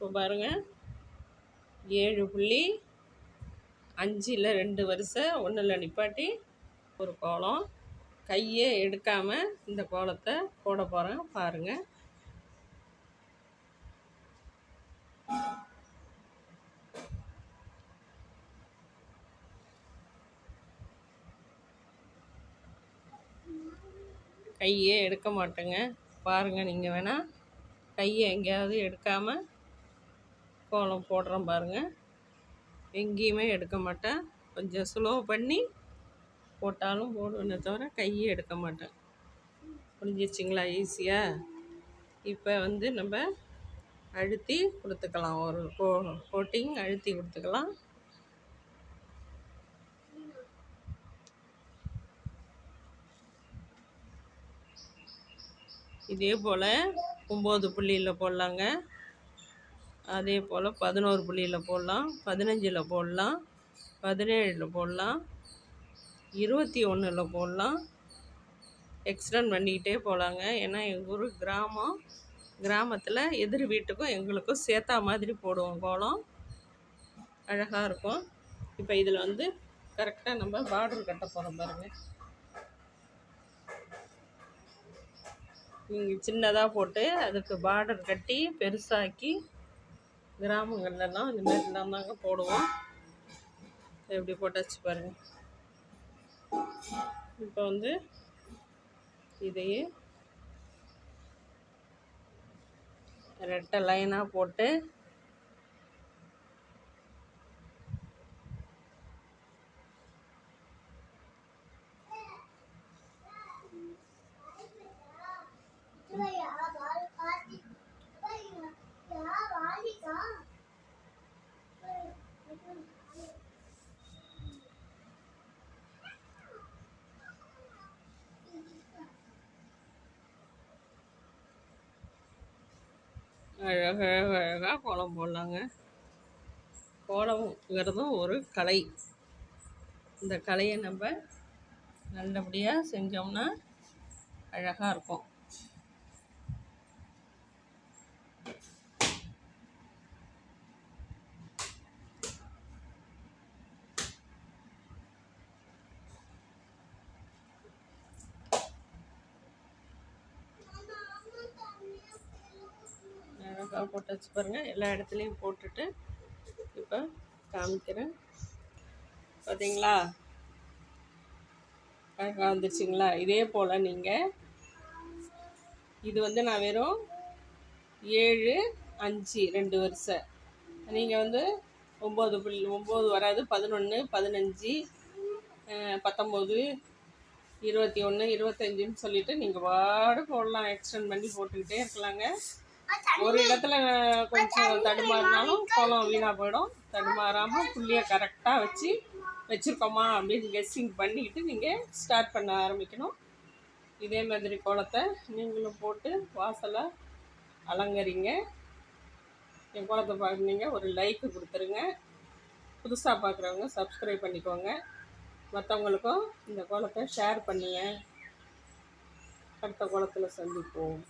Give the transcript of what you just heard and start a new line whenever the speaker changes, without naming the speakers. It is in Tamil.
இப்போ பாருங்கள் ஏழு புள்ளி அஞ்சில் ரெண்டு வரிசை ஒன்றில் நிப்பாட்டி ஒரு கோலம். கையே எடுக்காமல் இந்த கோலத்தை போட போகிறேன் பாருங்கள் கையே எடுக்க மாட்டேங்க. பாருங்கள் நீங்கள் வேணால் கையை எங்கேயாவது எடுக்காமல் கோலம் போடுறோம் பாருங்கள் எங்கேயுமே எடுக்க மாட்டேன். கொஞ்சம் ஸ்லோ பண்ணி போட்டாலும் போடுவேனே தவிர கையே எடுக்க மாட்டேன். புரிஞ்சிச்சிங்களா ஈஸியாக இப்போ வந்து நம்ம அழுத்தி கொடுத்துக்கலாம். ஒரு கோ கோட்டிங் அழுத்தி கொடுத்துக்கலாம். இதே போல் ஒம்பது புள்ளியில் போடலாங்க. அதே போல் பதினோரு புள்ளியில் போடலாம் பதினஞ்சில் போடலாம் பதினேழில் போடலாம் இருபத்தி ஒன்றில் போடலாம் எக்ஸ்டெண்ட் பண்ணிக்கிட்டே போகலாங்க ஏன்னா எங்கள் ஊர் கிராமம் கிராமத்தில் எதிர் வீட்டுக்கும் எங்களுக்கும் சேர்த்தா மாதிரி போடுவோம் கோலம். அழகாக இருக்கும். இப்போ இதில் வந்து கரெக்டாக நம்ம பார்டர் கட்ட போகிறோம் பாருங்கள் நீங்கள் சின்னதாக போட்டு அதுக்கு பார்டர் கட்டி பெருசாக்கி கிராமங்கள்லாம் இந்த மாதிரிலாம் தாங்க போடுவோம். எப்படி போட்டாச்சு பாருங்கள் இப்போ வந்து இதையே ரெட்டை லைனாக போட்டு அழகாக அழகாக கோலம் போடலாங்க. கோலம்ங்கிறதும் ஒரு கலை. இந்த கலையை நம்ம நல்லபடியாக செஞ்சோம்னா அழகாக இருக்கும். அழகாக போட்டு வச்சு பாருங்கள் எல்லா இடத்துலையும் போட்டுட்டு இப்போ காமிக்கிறேன். பார்த்தீங்களா அழகாக வந்துருச்சுங்களா? இதே போல் நீங்கள் இது வந்து நான் வெறும் ஏழு அஞ்சு ரெண்டு வருஷம் நீங்கள் வந்து ஒம்பது புள்ளி ஒம்பது வராது பதினொன்று பதினஞ்சு பத்தொம்போது இருபத்தி ஒன்று இருபத்தஞ்சின்னு சொல்லிவிட்டு நீங்கள் வாடு போடலாம். எக்ஸ்டெண்ட் பண்ணி போட்டுக்கிட்டே இருக்கலாங்க. ஒரு இடத்துல கொஞ்சம் தடுமாறினாலும் கோலம் வீணாக போயிடும். தடுமாறாமல் புள்ளியை கரெக்டாக வச்சு வச்சுருக்கோமா அப்படின்னு கெஸ்ஸிங் பண்ணிக்கிட்டு நீங்கள் ஸ்டார்ட் பண்ண ஆரம்பிக்கணும். இதே மாதிரி கோலத்தை நீங்களும் போட்டு வாசலை அலங்கரிங்க. என் கோலத்தை பார்க்குறீங்க ஒரு லைக்கு கொடுத்துருங்க. புதுசாக பார்க்குறவங்க சப்ஸ்கிரைப் பண்ணிக்கோங்க. மற்றவங்களுக்கும் இந்த கோலத்தை ஷேர் பண்ணுங்கள் அடுத்த கோலத்தில் சந்திப்போம்.